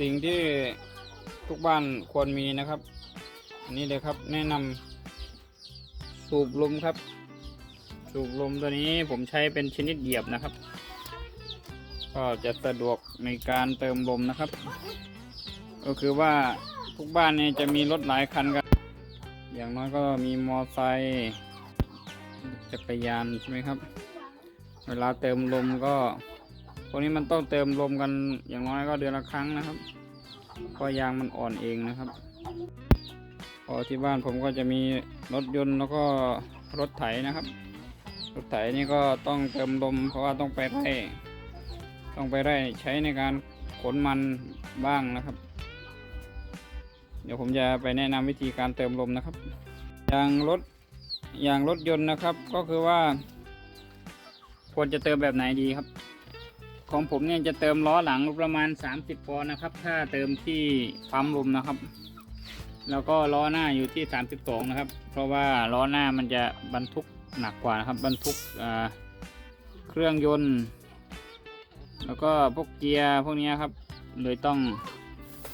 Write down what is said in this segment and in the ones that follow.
สิ่งที่ทุกบ้านควรมีนะครับ อันนี้เลยครับแนะนำสูบลมครับ สูบลมตัวนี้ผมใช้เป็นชนิดเหยียบนะครับ ก็จะสะดวกในการเติมลมนะครับ ก็คือว่าทุกบ้านเนี่ยจะมีรถหลายคันกัน อย่างน้อยก็มีมอไซค์จักรยานใช่ไหมครับ เวลาเติมลมก็ พวกนี้มันต้องเติมลมกันอย่างน้อยก็เดือนละครั้งนะครับเพราะยางมันอ่อนเองนะครับ พอที่บ้านผมก็จะมีรถยนต์แล้วก็รถไถนะครับ รถไถนี่ก็ต้องเติมลมเพราะว่าต้องไปไร่ต้องไปไร่ใช้ในการขนมันบ้างนะครับ เดี๋ยวผมจะไปแนะนำวิธีการเติมลมนะครับ อย่างรถอย่างรถยนต์นะครับ ก็คือว่า ควรจะเติมแบบไหนดีครับ ของผมเนี่ยจะเติมล้อหลังประมาณ 30ปอนด์นะครับ ถ้าเติมที่ปั๊มลมนะครับ แล้วก็ล้อหน้าอยู่ที่ 32 นะครับ เพราะว่าล้อหน้ามันจะบรรทุกหนักกว่านะครับ บรรทุกเครื่องยนต์ แล้วก็พวกเกียร์พวกนี้ครับเลยต้อง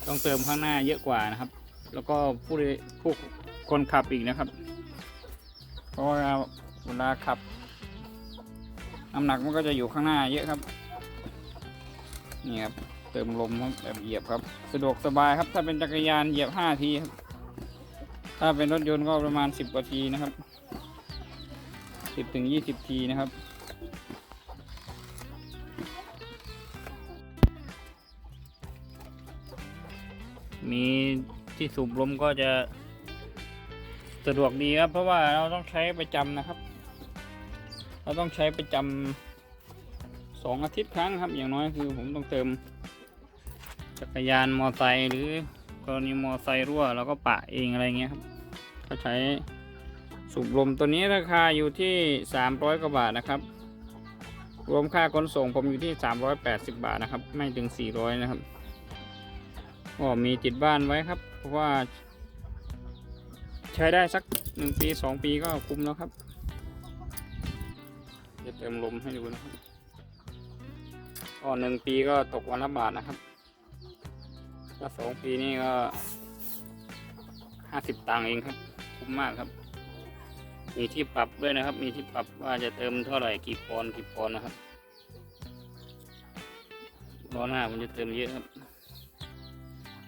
ต้องเติมข้างหน้าเยอะกว่านะครับ แล้วก็ผู้โดยผู้คนขับอีกนะครับ เพราะว่าเวลาขับน้ำหนักมันก็จะอยู่ข้างหน้าเยอะครับ นี่ครับเติมลมครับแบบเหยียบครับ สะดวกสบายครับ ถ้าเป็นจักรยานเหยียบห้าทีครับถ้าเป็นรถยนต์ก็ประมาณสิบกว่าทีนะครับสิบถึงยี่สิบทีนะครับมีที่สูบลมก็จะสะดวกดีครับ เพราะว่าเราต้องใช้ประจำนะครับ เราต้องใช้ประจำ สองอาทิตย์ครั้งครับ อย่างน้อยคือผมต้องเติม จักรยานมอไซค์หรือกรณีมอไซค์รั่วเราก็ปะเองอะไรเงี้ยครับ ก็ใช้สูบลมตัวนี้ราคาอยู่ที่ 300 กว่าบาทนะครับ รวมค่าขนส่งผมอยู่ที่ 380 บาทนะครับ ไม่ถึง 400 นะครับก็มีติดบ้านไว้ครับ เพราะว่า ใช้ได้สัก 1 ปี 2 ปีก็คุ้มแล้วครับ จะเติมลมให้ดูนะครับ ก็หนึ่งปีก็ตกวันละบาทนะครับถ้าสองปีนี่ก็ห้าสิบตังค์เองครับ คุ้มมากครับ มีที่ปรับด้วยนะครับ มีที่ปรับว่าจะเติมเท่าไหร่กี่ปอนกี่ปอนนะครับล้อหน้ามันจะเติมเยอะครับ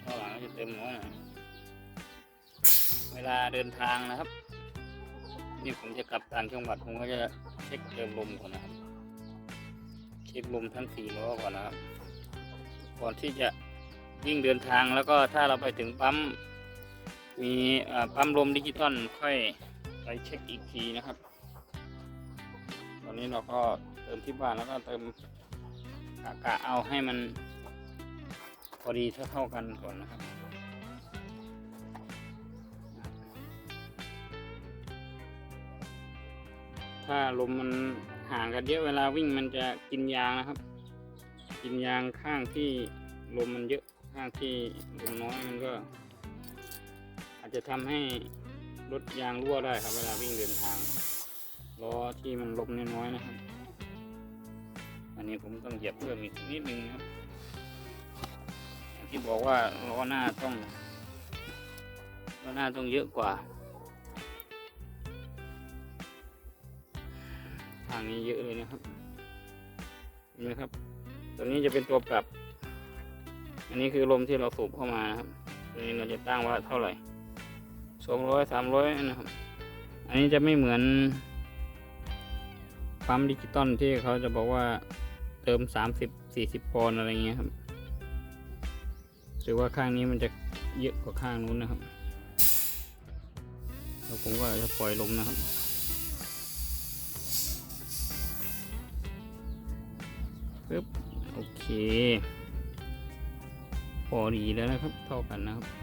ล้อหลังก็จะเติมน้อยหน่อยเวลาเดินทางนะครับ นี่ผมจะกลับต่างจังหวัดผมก็จะเช็คเติมลมก่อนนะครับ เช็คลมทั้งสี่ล้อก่อนนะครับ ก่อนที่จะยิ่งเดินทางแล้วก็ถ้าเราไปถึงปั๊มมีปั๊มลมดิจิตอลค่อยไปเช็คอีกทีนะครับ ตอนนี้เราก็เติมที่บ้านแล้วก็เติมกะกะเอาให้มัน พอดีเท่าๆกันก่อนนะครับถ้าลมมัน ห่างกันเยอะเวลาวิ่งมันจะกินยางนะครับ กินยางข้างที่ลมมันเยอะข้างที่ลมน้อยมันก็ อาจจะทำให้รถยางรั่วได้ครับ เวลาวิ่งเดินทางล้อที่มันลมน้อยๆนะครับ อันนี้ผมต้องเหยียบเพิ่มอีกนิดนึงนะครับที่บอกว่าล้อหน้าต้องล้อหน้าต้องเยอะกว่าางนี้เยอะเลยนะครับเห็นไหมครับ ตัวนี้จะเป็นตัวปรับ อันนี้คือลมที่เราสูบเข้ามานะครับ ตัวนี้เราจะตั้งว่าเท่าไหร่สองร้อยสามร้อยนะครับ อันนี้จะไม่เหมือนปั๊มดิจิตอลที่เขาจะบอกว่าเติมสามสิบสี่สิบปอนอะไรเงี้ยครับถือว่าข้างนี้มันจะเยอะกว่าข้างนู้นนะครับแล้วผมก็จะปล่อยลมนะครับ ปึ๊บโอเค พอดีแล้วนะครับเท่ากันนะครับ